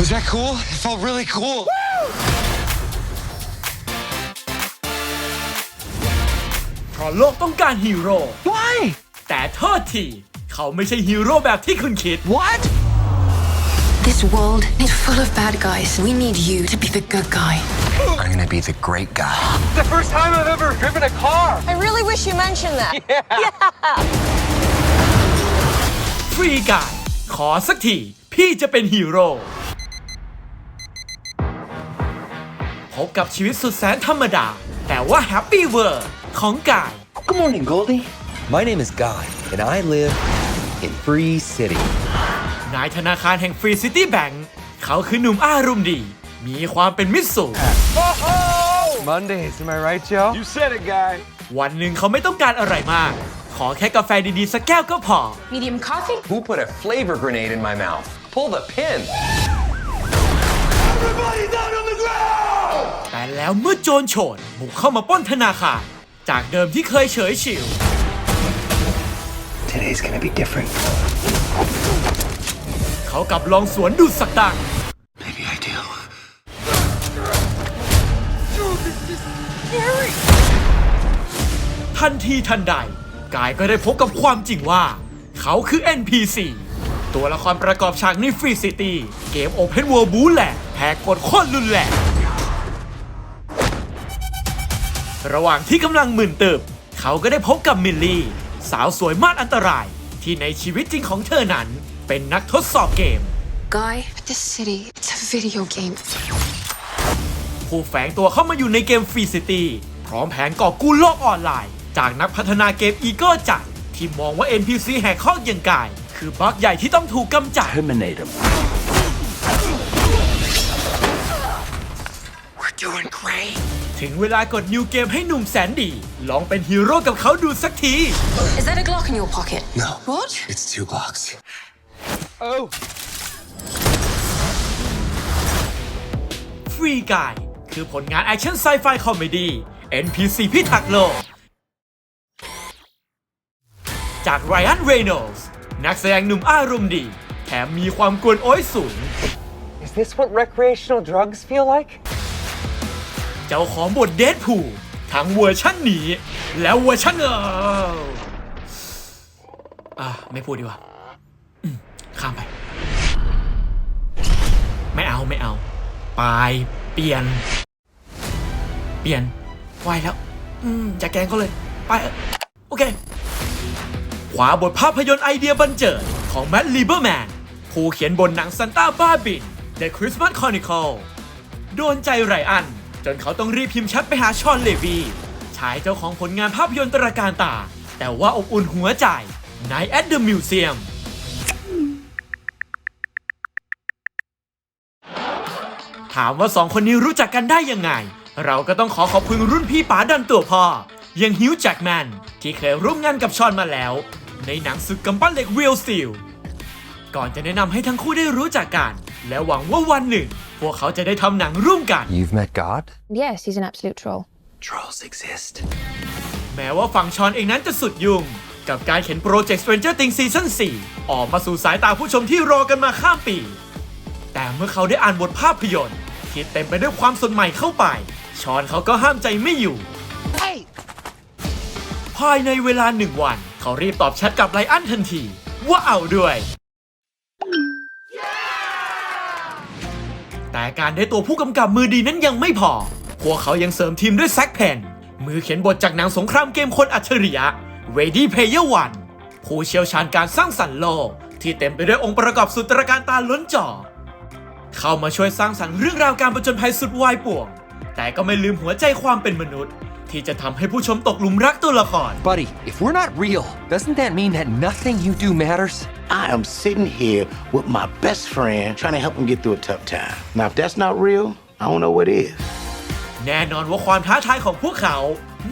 Was that cool? It felt really cool. เพราะโลกต้องการฮีโร่ Why? แต่โทษที เขาไม่ใช่ฮีโร่แบบที่คุณคิด What? This world is full of bad guys. We need you to be the good guy. I'm gonna be the great guy. The first time I've ever driven a car. I really wish you mentioned that. ฟรีกายขอสักที พี่จะเป็นฮีโร่ บกับชีวิตสุดแสนธรรมดา แต่ว่าแฮปปี้เวอร์ของกาย Good morning, Goldie. My name is Guy, and I live in Free City. นายธนาคารแห่งฟรีซิตี้แบงค์เขาคือหนุ่มอารมณ์ดี มีความเป็นมิตรสูง Mondays, am I right, Joe? You said it, guy. วันหนึ่งเขาไม่ต้องการอะไรมาก ขอแค่กาแฟดีๆ สักแก้วก็พอ Medium coffee? Who put a flavor grenade in my mouth? Pull the pin. แต่แล้วเมื่อโจรโฉดบุกเข้ามาปล้นธนาคารจากเดิมที่เคยเฉยฉิว Today's gonna be different. เขากลับลองสวนดูสักตั้ง Maybe I do. ทันทีทันใด กายก็ได้พบกับความจริงว่า เขาคือ NPC ตัวละครประกอบฉากในฟรีซิตี้ เกม Open World บูแหลกแหกกฎโคตรรุนแรง ระหว่างที่กำลังมึนตึบเขาก็ได้พบกับมิลลี่ สาวสวยมากอันตราย ที่ในชีวิตจริงของเธอนั้น เป็นนักทดสอบเกม Guy, this city, it's a video game. ผู้แฝงตัวเข้ามาอยู่ในเกมฟรีซิตี้พร้อมแผนก่อกู้โลกออนไลน์ จากนักพัฒนาเกมอีโก้จักรที่มองว่า NPC แหกข้ออย่างกาย คือบั๊กใหญ่ที่ต้องถูกกำจัด Terminate him. We're doing great. ถึงเวลากดนิวเกมให้หนุ่มแสนดี ลองเป็นฮีโร่กับเขาดูสักที Is that a Glock in your pocket? No. What? It's two blocks. ฟรีกายคือผลงานแอคชั่นไซไฟคอมเมดี้ NPC พิทักษ์โลก จากไรอันเรโนลส์นักแสดงหนุ่มอารมณ์ดี แถมมีความกวนโอ้ยสูง Is this what recreational drugs feel like? เจ้าของบทเดดพูทั้งเวอร์ชันนี้ และเวอร์ชันเอออะไม่พูดดีกว่าข้ามไป ไม่เอาไม่เอาไปเปลี่ยน เปลี่ยนไหวแล้ว อืมจะแกงเขาเลย ไปโอเค ขวาบทภาพยนตร์ไอเดียบันเจิดของแม t ลีเบอร์แมนผู้เขียนบนหนังซันต้าบ้าบิน The Christmas Chronicle โดนใจไรอัน จนเขาต้องรีบพิมพ์แชทไปหาชอนเลวีชายเจ้าของผลงานภาพยนตร์ตระการตา แต่ว่าอบอุ่นหัวใจใน at the museum ถามว่าสองคนนี้รู้จักกันได้ยังไง เราก็ต้องขอขอบคุณรุ่นพี่ป๋าดันตัวพ่ออยังฮิวจ์แจ็คแมน ที่เคยร่วมงานกับชอนมาแล้ว ในหนังศึกกำปั้นเหล็ก Real Steel ก่อนจะแนะนำให้ทั้งคู่ได้รู้จักกัน และหวังว่าวันหนึ่ง พวกเขาจะได้ทำหนังร่วมกัน You've met God? Yes, he's an absolute troll. Trolls exist. แม้ว่าฝั่งชอนเองนั้นจะสุดยุ่ง กับการเขียนโปรเจกต์ Stranger Things ซีซั่น4ออกมาสู่สายตาผู้ชมที่รอกันมาข้ามปี แต่เมื่อเขาได้อ่านบทภาพยนตร์ ที่เต็มไปด้วยความสดใหม่เข้าไป ชอนเขาก็ห้ามใจไม่อยู่ ภายในเวลาหนึ่งวัน เขารีบตอบแชทกับไลอันทันที ว่าเอาด้วย แต่การได้ตัวผู้กำกับมือดีนั้นยังไม่พอ พวกเขายังเสริมทีมด้วยแซคแพนมือเขียนบทจากหนังสงครามเกมคนอัจฉริยะ Ready Player One ผู้เชี่ยวชาญการสร้างสรรค์โลก ที่เต็มไปด้วยองค์ประกอบสุดตระการตาล้นจอ เข้ามาช่วยสร้างสรรค์เรื่องราวการประจนภัยสุดวายป่วง แต่ก็ไม่ลืมหัวใจความเป็นมนุษย์ ที่จะทำให้ผู้ชมตกหลุมรักตัวละคร Buddy, if we're not real, doesn't that mean that nothing you do matters? I am sitting here with my best friend trying to help him get through a tough time. Now, if that's not real, I don't know what is. แน่นอนว่าความท้าทายของพวกเขา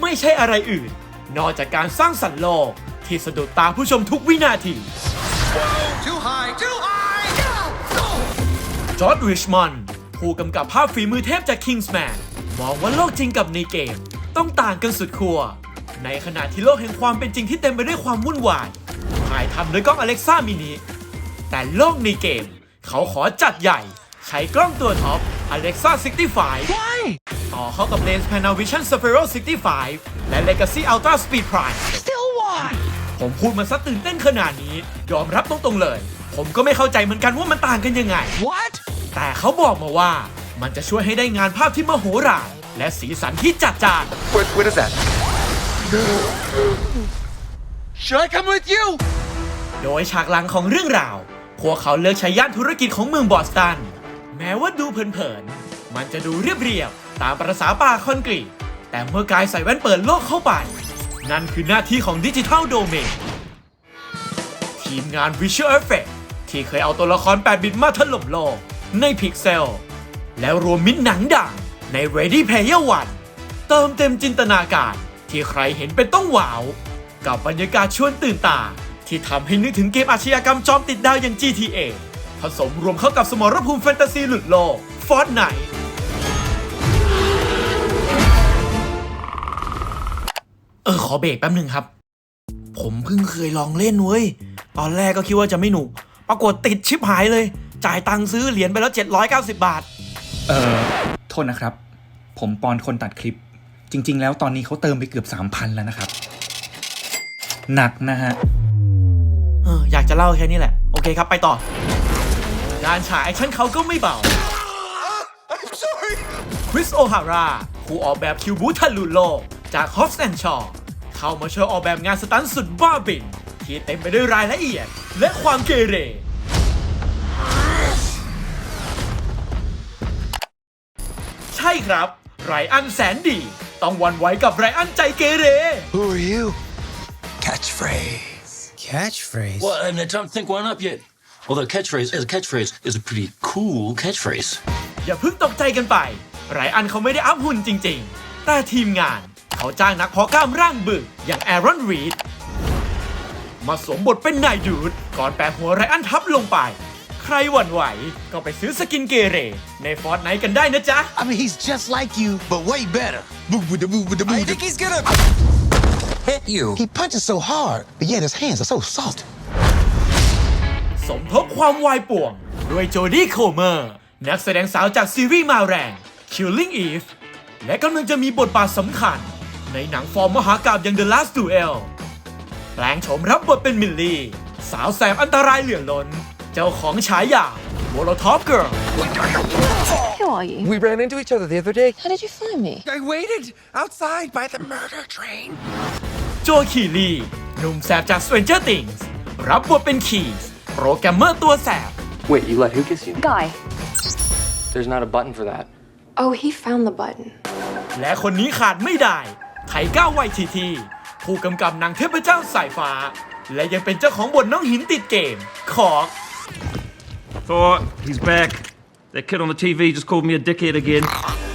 ไม่ใช่อะไรอื่น นอกจากการสร้างสรรค์โลก ที่สะดุดตาผู้ชมทุกวินาที Too high, too high. จอร์ดริชมอนด์ผู้กำกับภาพฝีมือเทพจาก Kingsman มองว่าโลกจริงกับในเกม ต้องต่างกันสุดขั้วในขณะที่โลกแห่งความเป็นจริงที่เต็มไปด้วยความวุ่นวายถ่ายทำโดยกล้องอเล็กซ่ามินิแต่โลกในเกม เขาขอจัดใหญ่ฉไขกล้องตัวท็อป Alexa 65 ต่อเข้ากับ Lens Panavision Sphero 65 และ Legacy Ultra Speed Prime Still why? ผมพูดมาซะตื่นเต้นขนาดนี้ ยอมรับตรงๆเลย ผมก็ไม่เข้าใจเหมือนกันว่ามันต่างกันยังไง What? แต่เขาบอกมาว่ามันจะช่วยให้ได้งานภาพที่มโหฬาร และสีสันที่จัดจ้าน What, what is that? Should I come with you? โดยฉากหลังของเรื่องราว พวกเขาเลือกใช้ย่านธุรกิจของเมืองบอสตัน แม้ว่าดูเผินๆ มันจะดูเรียบๆตามประษาป่าคอนกรีต แต่เมื่อกายใส่แว่นเปิดโลกเข้าไป นั่นคือหน้าที่ของดิจิทัลโดเมนทีมงาน Visual Effects ที่เคยเอาตัวละคร8บิตมาถล่มโลก ใน Pixel แล้วรวมมิตรหนังดัง ใน Ready Player One เติมเต็มจินตนาการที่ใครเห็นเป็นต้องว้าว กับบรรยากาศชวนตื่นตา ที่ทำให้นึกถึงเกมอาชญากรรมจอมติดดาวอย่าง GTA ผสมรวมเข้ากับสมรภูมิแฟนตาซีหลุดโลก f o r t n i t เออ ขอเบรกแป๊บหนึ่งครับ ผมเพิ่งเคยลองเล่นเว้ย ตอนแรกก็คิดว่าจะไม่หนุก ปรากฏติดชิปหายเลย จ่ายตังค์ซื้อเหรียญไปแล้ว 790 บาท เอ่อ ษนะครับ ผมปอนคนตัดคลิป จริง ๆ แล้วตอนนี้เขาเติมไปเกือบ 3,000 แล้วนะครับ หนักนะฮะเอออยากจะเล่าแค่นี้แหละ โอเคครับไปต่อการฉายแอคชั่นเขาก็ไม่เบา I'm sorry. คริสโอฮาร่าผู้ออกแบบคิวบูทะลุโลก จากฮอฟแอนชอเข้ามาช่วยออกแบบงานสตันท์สุดบ้าบินที่เต็มไปด้วยรายละเอียด และความเกเร ช่ครับ ไรอันแสนดี ต้องหวันไหวกับไรอันใจเกเร Who are you? Catchphrase. Catchphrase? Well, and don't think one up yet. Although catchphrase as a catchphrase is a pretty cool catchphrase. อย่าเพิ่งตกใจกันไป ไรอันเขาไม่ได้อัพหุ่นจริง ๆ แต่ทีมงาน เขาจ้างนักเพาะกล้ามร่างบึกอย่างแอรอนรีดมาสวมบทเป็นนายดูดก่อนแปะหัวไรอันทับลงไปใค รหวั่นไหว ก็ไปซื้อสกินเกเร ในฟอร์ตไนกันได้นะจ๊ะ I mean, he's just like you, but way better. I think he's gonna hit you. He punches so hard, but yet his hands are so soft. สมทบความวายป่วง ด้วยโจดี้โคเมอร์ นักแสดงสาวจากซีรีส์มาแรง Killing Eve และกำลังจะมีบทบาทสำคัญ ในหนังฟอร์มมหากาบอย่าง The Last Duel แปลงโฉมรับบทเป็นมิลลี่ สาวแสบอันตรายเหลือล้น เจ้าของฉายา Molotov Girl Who are you? We ran into each other the other day. How did you find me? I waited outside by the murder train. โจคีลีหนุ่มแสบจาก Stranger Things รับบทเป็นคีสโปรแกรมเมอร์ตัวแสบ Wait, you let who kiss you? Guy. There's not a button for that. Oh, he found the button. และคนนี้ขาดไม่ได้ไทก้าไวทีที ผู้กำกับหนังเทพเจ้าสายฟ้า และยังเป็นเจ้าของบทน้องหินติดเกม ของ Thor, he's back. That kid on the TV just called me a dickhead again.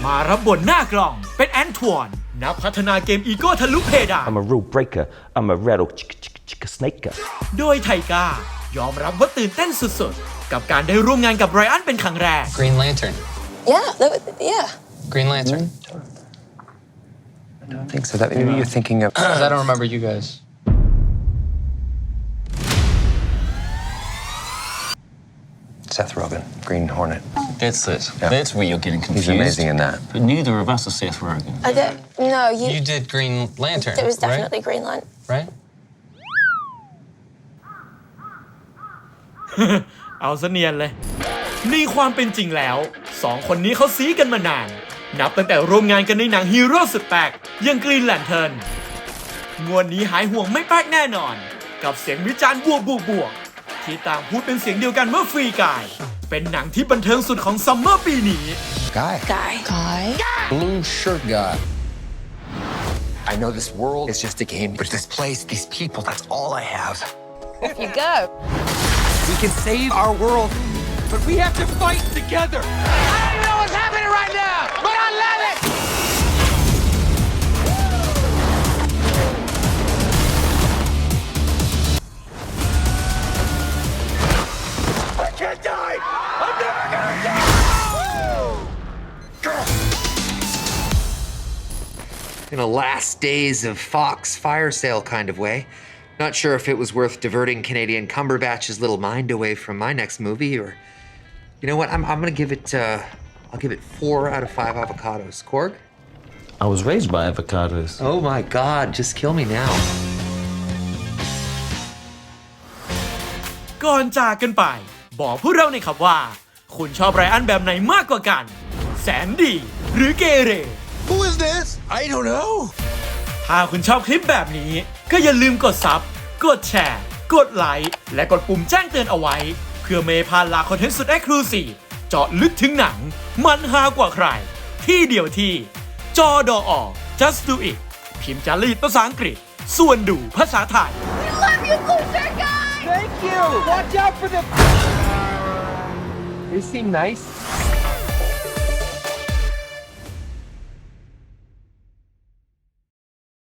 มารับบทหน้ากล่องเป็นแอนทวอนนักพัฒนาเกมอีโก้ทะลุเพดาน I'm a rule breaker. I'm a rattle chicka chicka chicka snaker. โดยไทก้ายอมรับว่าตื่นเต้นสุดๆ กับการได้ร่วมงานกับไรอันเป็นครั้งแรก Green Lantern. Yeah, that was, yeah. Green Lantern. I don't think so. That maybe you're thinking of. Because I don't remember you guys. Seth Rogen, Green Hornet. That's it. Yeah. That's where you're getting confused. He's amazing in that. But neither of us are Seth Rogen. I don't, no, you, You did Green Lantern. it was right? definitely Greenland. Right? เอาเสเนียนเลยในความเป็นจริงแล้วสองคนนี้เขาซีกันมานาน นับตั้งแต่ร่วมงานกันในหนังฮีโร่สุดแปลกอย่างกรีนแลนเทิร์นงวดนี้หายห่วงไม่แป๊กแน่นอน กับเสียงวิจารณ์บวกบวกบวก ที่ต่างพูดเป็นเสียงเดียวกันเมื่อฟรีกาย เป็นหนังที่บันเทิงสุดของซัมเมอร์ปีนี้ Guy. Guy. Guy? Blue shirt guy. I know this world is just a game, but this place, these people, that's all I have. Off you go. We can save our world, but we have to fight together. I don't know what's happening right now, but I love can't die. I'm never gonna die. In a last days of Fox fire sale kind of way. Not sure if it was worth diverting Canadian Cumberbatch's little mind away from my next movie or You know what? I'm, I'm gonna give it. Uh, I'll give it four out of five avocados. Korg. I was raised by avocados. Oh my God! Just kill me now. ก่อนจากกันไป บอกพวกเราหน่อยครับว่า คุณชอบไรอันแบบไหนมากกว่ากัน แสนดี หรือเกเร Who is this? I don't know. ถ้าคุณชอบคลิปแบบนี้ ก็อย่าลืมกดซับกดแชร์ กดไลค์ และกดปุ่มแจ้งเตือนเอาไว้ เพื่อไม่ให้พลาดลาคอนเทนต์สุดแอคลูซีเจาะลึกถึงหนัง มันฮากว่าใคร ที่เดียวที่ จอดอ just do it พิมพ์จารีตภาษาอังกฤษ ส่วนดูภาษาไทย Thank you. Watch out for the. They seem nice.